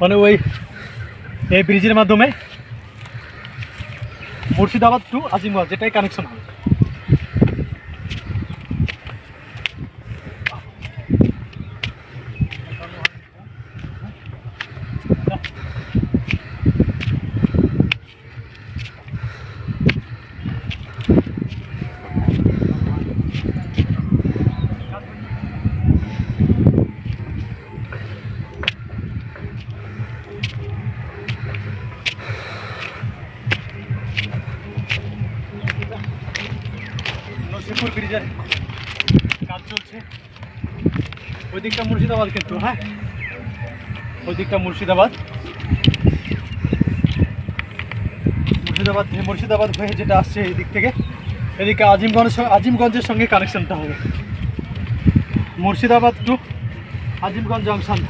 মানে ওই এই ব্রিজের মাধ্যমে মুর্শিদাবাদ টু আজিমগঞ্জ যেটাই কানেকশন হবে নসিপুর ব্রিজের কাজ চলছে। ওই দিকটা মুর্শিদাবাদ কিন্তু হ্যাঁ? ওই দিকটা মুর্শিদাবাদ। মুর্শিদাবাদ মুর্শিদাবাদ হয়ে যেটা আসছে এই দিক থেকে, এদিকে আজিমগঞ্জ আজিমগঞ্জের সঙ্গে কানেকশনটা হবে। মুর্শিদাবাদ টু আজিমগঞ্জ জংশন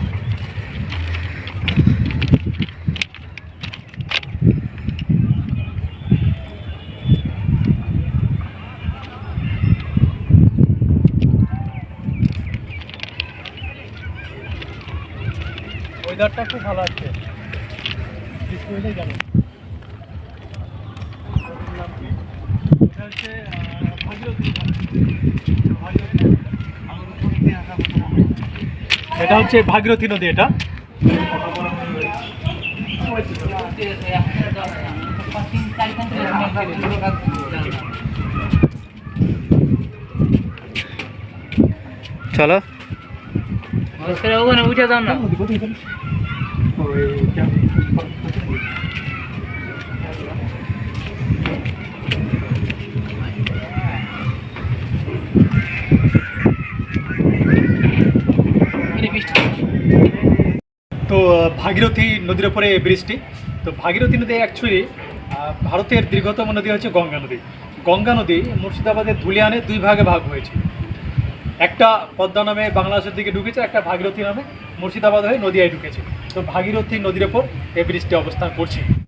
ওয়েদারটা খুব ভালো আছে। এটা হচ্ছে ভাগীরথী নদী এটা। চলো। তো ভাগীরথী নদীর উপরে বৃষ্টি। তো, ভাগীরথী নদী অ্যাকচুয়ালি ভারতের দীর্ঘতম নদী হচ্ছে গঙ্গা নদী। গঙ্গা নদী মুর্শিদাবাদের ধুলিয়ানে দুই ভাগে ভাগ হয়েছে। একটা পদ্মা নামে বাংলাদেশের দিকে ঢুকেছে, একটা ভাগীরথী নামে মুর্শিদাবাদ হয়ে নদিয়ায় ঢুকেছে। তো ভাগীরথী নদীর ওপর এই ব্রিজটি অবস্থান করছে।